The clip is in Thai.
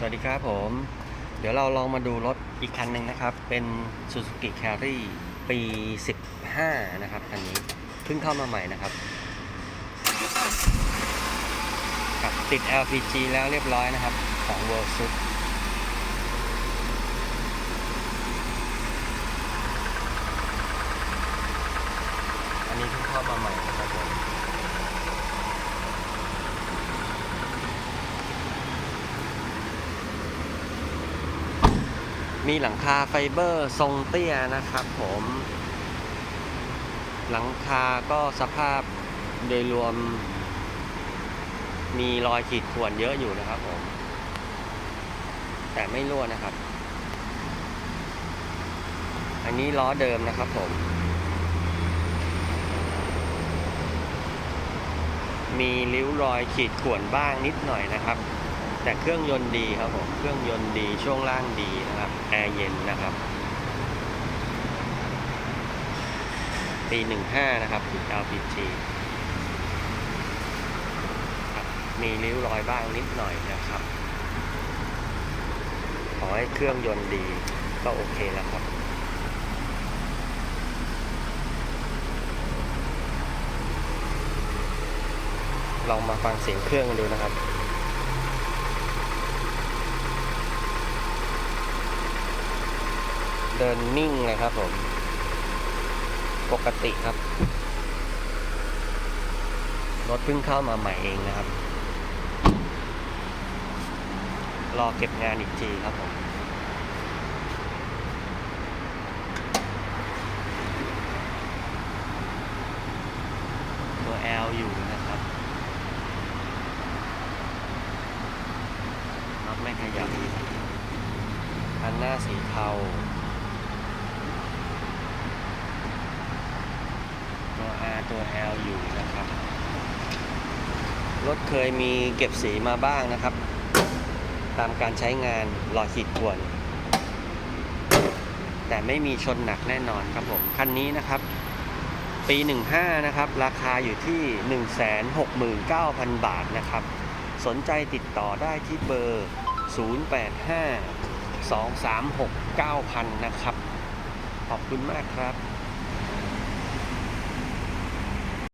สวัสดีครับผม เดี๋ยวเราลองมาดูรถอีกคันหนึ่งนะครับ เป็น Suzuki Carry ปี 15 นะครับคันนี้เพิ่งเข้ามาใหม่นะครับ กับติด LPG แล้วเรียบร้อยนะครับ ของ World s u p อันนี้เพิ่งเข้ามาใหม่นะครับผม มีหลังคาไฟเบอร์ทรงเตี้ยนะครับผม หลังคาก็สภาพโดยรวม มีรอยขีดข่วนเยอะอยู่นะครับผม แต่ไม่รั่วนะครับ อันนี้ล้อเดิมนะครับผม มีริ้วรอยขีดข่วนบ้างนิดหน่อยนะครับ แต่เครื่องยนต์ดีครับผม เครื่องยนต์ดี ช่วงล่างดีนะครับ แอร์เย็นนะครับ ปี15นะครับ LPG มีริ้วรอยบ้างนิดหน่อยนะครับ ขอให้เครื่องยนต์ดีก็โอเคแล้วครับลองมาฟังเสียงเครื่องกันดูนะครับ เดินนิ่งเลยครับผม ปกติครับ รถเพิ่งเข้ามาใหม่เองนะครับ รอเก็บงานอีกทีครับผมตัว L อยู่นะครับน็อตไม่ขยับคันหน้าสีเทา ตัว R ตัว L อยู่นะครับ รถเคยมีเก็บสีมาบ้างนะครับ ตามการใช้งานรอขีดข่วน แต่ไม่มีชนหนักแน่นอนครับผม คันนี้นะครับ ปี 15 นะครับ ราคาอยู่ที่ 169,000 บาทนะครับ สนใจติดต่อได้ที่เบอร์ 085 236 9000 นะครับ ขอบคุณมากครับ